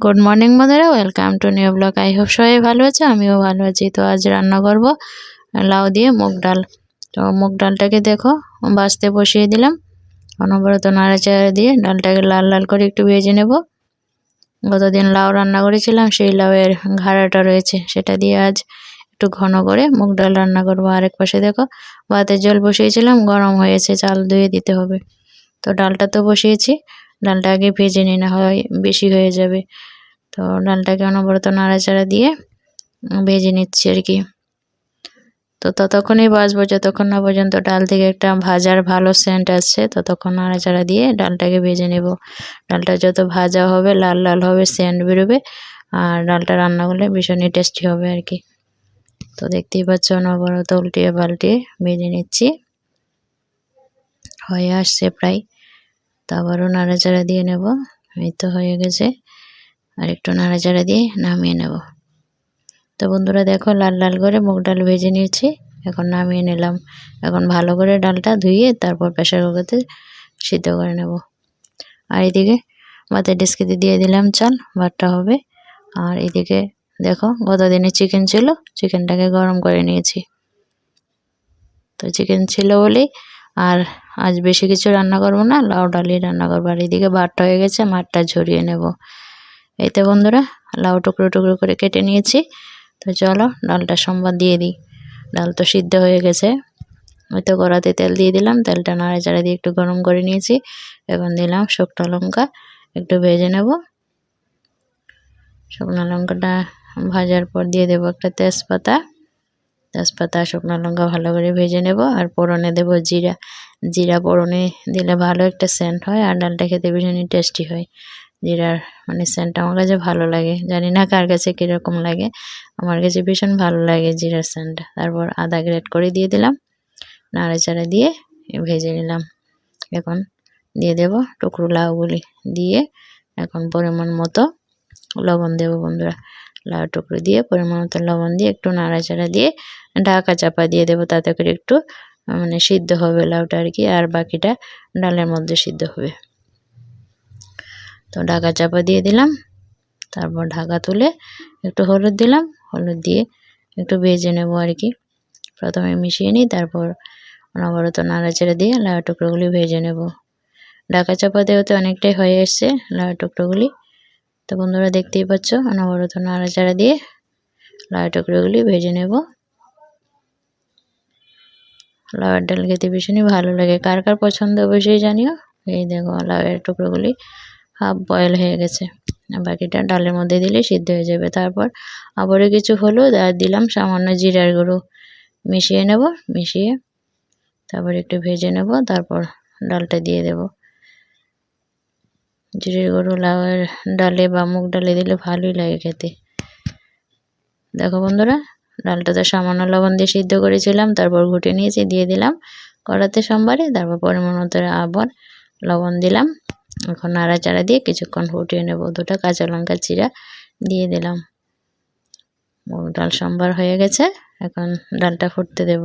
Good morning বন্ধুরা welcome to new blog I hope সবাই ভালো আছে, আমিও ভালো আছি। তো আজ রান্না করব লাউ দিয়ে মুগ ডাল। তো মুগ ডালটাকে দেখো বাছতে বসিয়ে দিলাম। অনবরত নাড়াচাড়া দিয়ে ডালটাকে লাল লাল করে একটু ভেজে নেব। গতদিন লাউ রান্না করেছিলাম, সেই লাউয়ের ঘাড়াটা রয়েছে, সেটা দিয়ে আজ একটু ঘন করে মুগ ডাল রান্না করব। আরেক পাশে দেখো, ভাতের জল বসিয়েছিলাম, গরম হয়েছে, চাল ধুয়ে দিতে হবে। তো ডালটা তো বসিয়েছি ডালটা আগে ভেজে নিই না হয়, বেশি হয়ে যাবে। তো ডালটাকে অনবরত নাড়াচাড়া দিয়ে ভেজে নিচ্ছি আর কি। তো ততক্ষণই বাজবো যতক্ষণ না পর্যন্ত ডাল থেকে একটা ভাজার ভালো সেন্ট আসছে, ততক্ষণ নাড়াচাড়া দিয়ে ডালটাকে ভেজে নেব। ডালটা যত ভাজা হবে, লাল লাল হবে সেন্ট বেরোবে, আর ডালটা রান্না করলে ভীষণই টেস্টি হবে আর কি। তো দেখতেই পাচ্ছ অনবরত উল্টিয়ে পাল্টিয়ে ভেজে নিচ্ছি। হয়ে আসছে প্রায়। তো আবারও নাড়াচাড়া দিয়ে নেব। এই তো হয়ে গেছে। আর একটু নাড়াচাড়া দিয়ে নামিয়ে নেব। তো বন্ধুরা দেখো, লাল লাল করে মুগ ডাল ভেজে নিয়েছি। এখন নামিয়ে নিলাম। এখন ভালো করে ডালটা ধুয়ে তারপর প্রেশার কুকারতে সিদ্ধ করে নেব। আর এদিকে ভাতের ডিস্কিতে দিয়ে দিলাম চাল, ভাতটা হবে। আর এদিকে দেখো গত দিনে চিকেন ছিল, চিকেনটাকে গরম করে নিয়েছি। তো চিকেন ছিল বলেই আর আজ বেশি কিছু রান্না করব না, লাউ ডালি রান্না করব। আর এদিকে ভাতটা হয়ে গেছে, মাঠটা ঝরিয়ে নেব। এতে বন্ধুরা, লাউ টুকরো টুকরো করে কেটে নিয়েছি। তো চলো, ডালটা সোমবার দিয়ে দিই। ডাল তো সিদ্ধ হয়ে গেছে। ওই তো কড়াতে তেল দিয়ে দিলাম। তেলটা নাড়াচাড়া দিয়ে একটু গরম করে নিয়েছি। এখন দিলাম শুকনো লঙ্কা, একটু ভেজে নেব। শুকনো লঙ্কাটা ভাজার পর দিয়ে দেবো একটা তেজপাতা। তেজপাতা, শুকনো লঙ্কা ভালো করে ভেজে নেব আর পোড়নে দেব জিরা। জিরা পোড়নে দিলে ভালো একটা সেন্ট হয় আর ডালটা খেতে ভীষণই টেস্টি হয়। জিরার মানে সেন্টটা আমার কাছে ভালো লাগে। জানি না কার কাছে কীরকম লাগে। আমার কাছে ভীষণ ভালো লাগে জিরার সেন্টটা তারপর আদা গ্রেট করে দিয়ে দিলাম। নাড়াচাড়া দিয়ে ভেজে নিলাম। এখন দিয়ে দেব টুকরো লাউগুলি দিয়ে এখন পরিমাণ মতো লবণ দেব বন্ধুরা। লাউ টুকরো দিয়ে, পরিমাণ মতো লবণ দিয়ে, একটু নাড়াচাড়া দিয়ে ঢাকা চাপা দিয়ে দেবো। তাতে করে একটু মানে সিদ্ধ হবে লাউটা আর কি, আর বাকিটা ডালের মধ্যে সিদ্ধ হবে। তো ঢাকা চাপা দিয়ে দিলাম। তারপর ঢাকা তুলে একটু হলুদ দিলাম। হলুদ দিয়ে একটু ভেজে নেব আর কি। প্রথমে মিশিয়ে নিই, তারপর অনবরত নাড়াচাড়া দিয়ে লাউ টুকরোগুলি ভেজে নেব। ঢাকা চাপা দেওয়াতে অনেকটাই হয়ে এসছে লাউ টুকরোগুলি। তো বন্ধুরা দেখতেই পাচ্ছ অনবরত নাড়াচাড়া দিয়ে লাউ টুকরোগুলি ভেজে নেব। লাউয়ের ডাল খেতে ভীষণই ভালো লাগে। কার কার পছন্দ অবশ্যই জানিও। এই দেখো লাউয়ের টুকরোগুলি হাফ বয়েল হয়ে গেছে। বাকিটা ডালের মধ্যে দিলে সিদ্ধ হয়ে যাবে। তারপর আবারও কিছু হলুদ আর দিলাম সামান্য জিরার গুঁড়ো। মিশিয়ে নেব, মিশিয়ে তারপর একটু ভেজে নেব, তারপর ডালটা দিয়ে দেব। জিরের গুঁড়ো লাউয়ের ডালে বা মুগ ডালে দিলে ভালোই লাগে খেতে। দেখো বন্ধুরা, ডালটা তো সামান্য লবণ দিয়ে সিদ্ধ করেছিলাম, তারপর ঘুটে নিয়েছি, দিয়ে দিলাম। কড়াতে সোমবারে, তারপর পরিমাণ মতো আবার লবণ দিলাম। এখন নাড়াচাড়া দিয়ে কিছুক্ষণ ফুটিয়ে নেব। দুটো কাঁচা লঙ্কা চিরা দিয়ে দিলাম। মুগ ডাল সোমবার হয়ে গেছে, এখন ডালটা ফুটতে দেব।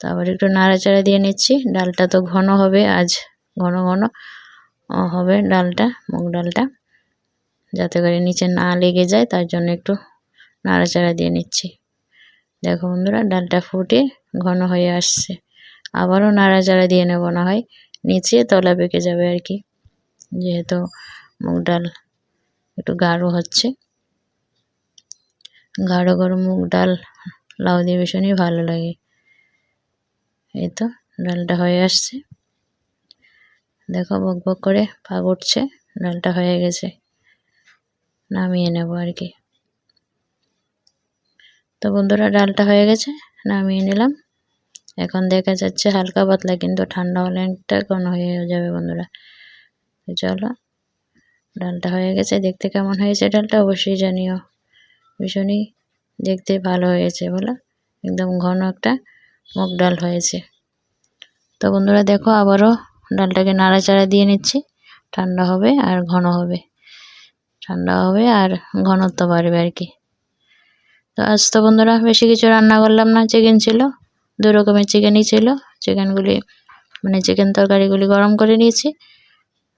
তারপর একটু নাড়াচাড়া দিয়ে নিচ্ছি। ডালটা তো ঘন হবে, আজ ঘন ঘন হবে ডালটা, মুগ ডালটা। যাতে করে নিচে না লেগে যায়, তার জন্য একটু নাড়াচাড়া দিয়ে নিচ্ছি। দেখো বন্ধুরা, ডালটা ফুটে ঘন হয়ে আসছে। আবারও নাড়াচাড়া দিয়ে নেব, না হয় নিচে তলা পেকে যাবে আর কি। যেহেতু মুগ ডাল একটু গাঢ় হচ্ছে। গাঢ় গাঢ় মুগ ডাল, লাউ দিয়ে ভীষণই ভালো লাগে। এই তো, ডালটা হয়ে আসছে। দেখো, বক বক করে পাক উঠছে, ডালটা হয়ে গেছে। নামিয়ে নেব আর কি। তো বন্ধুরা, ডালটা হয়ে গেছে, নামিয়ে নিলাম। এখন দেখা যাচ্ছে হালকা পাতলা, কিন্তু ঠান্ডা হলে একটা ঘন হয়ে যাবে বন্ধুরা। চলো, ডালটা হয়ে গেছে। দেখতে কেমন হয়েছে ডালটা অবশ্যই জানিও। ভীষণই দেখতে ভালো হয়েছে, বলো? একদম ঘন একটা মুগ ডাল হয়েছে। তো বন্ধুরা, দেখো আবারও ডালটাকে নাড়াচাড়া দিয়ে নিচ্ছি। ঠান্ডা হবে আর ঘন হবে। ঠান্ডা হবে আর ঘনত্ব বাড়বে আর কি। তো আজ তো বন্ধুরা বেশি কিছু রান্না করলাম না। চিকেন ছিল, দু রকমের চিকেনই ছিল। চিকেনগুলি মানে চিকেন তরকারিগুলি গরম করে নিয়েছি।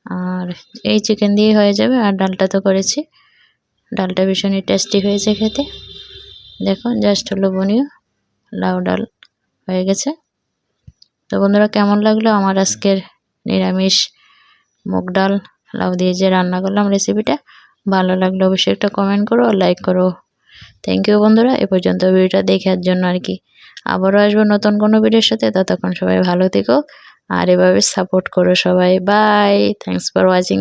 আর এই চিকেন দিয়ে হয়ে যাবে। আর ডালটা তো করেছি। ডালটা ভীষণই টেস্টি হয়েছে খেতে। দেখো জাস্ট লোভনীয় লাউ ডাল হয়ে গেছে। তো বন্ধুরা কেমন লাগল আমার আজকের নিরামিষ, মুগ ডাল, লাউ দিয়ে যে রান্না করলাম রেসিপিটা ভালো লাগলে অবশ্যই একটা কমেন্ট করো লাইক করো। থ্যাংক ইউ বন্ধুরা, এ পর্যন্ত ভিডিওটা দেখার জন্য আর কি। আবারও আসব নতুন কোনো ভিডিওর সাথে, ততক্ষণ সবাই ভালো থেকো আর এভাবে সাপোর্ট করো সবাই। By thanks for watching